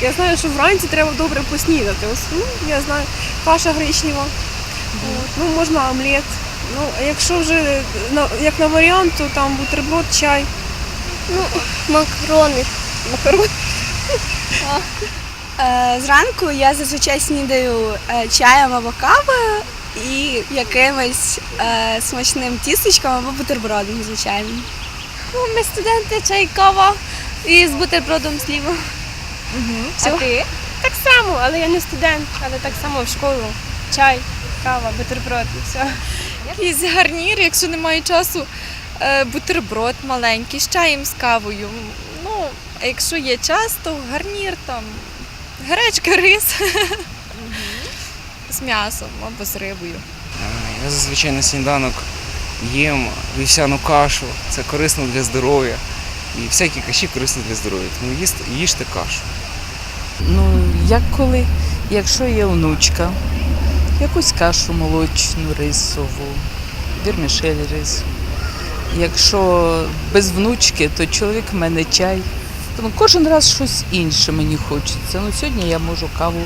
Я знаю, що вранці треба добре поснідати. Ось, ну, я знаю, каша гречнева. От, ну, можна омлет. Ну, а якщо вже як на варіант, то там бутерброд, чай. Ну, макарони. Макарон. Е, Зранку я зазвичай снідаю е, чаєм або кавою і якимось е, смачним тістечком або бутербродом, звичайно. Ну, ми студенти, чай, кава і з бутербродом зліва. А ти? Так само, але я не студент, але так само в школу. Чай, кава, бутерброд і все. Якийсь гарнір, якщо немає часу, е, бутерброд маленький з чаєм з кавою. Ну, а якщо є час, то гарнір там гречка, рис з м'ясом або з рибою. Я зазвичай на сніданок їм вівсяну кашу, це корисно для здоров'я. І всякі каші корисні для здоров'я. Тому їсти, їжте кашу. Ну, як коли, якщо є онучка, якусь кашу молочну, рисову, вірмішель рису. Якщо без внучки, то чоловік в мене чай. Тому кожен раз щось інше мені хочеться. Ну, сьогодні я можу каву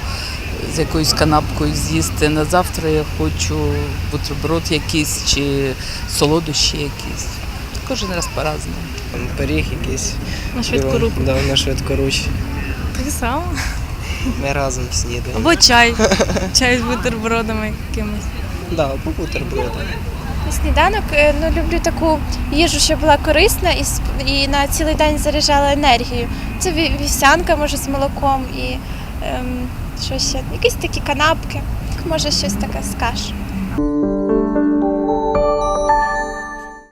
з якоюсь канапкою з'їсти. На завтра я хочу бутерброд якийсь чи солодощі якісь. Кожен раз по-разному. Там пиріг якийсь. На швидку руку. Да, на швидку руч. Так само. Ми разом снідаємо. Або чай. Чай з бутербродами якимись. Да, або бутерброди. На сніданок е, ну, люблю таку їжу, що була корисна і, і на цілий день заряджала енергію. Це вівсянка, може, з молоком і ем, що ще, якісь такі канапки, може щось таке з каш.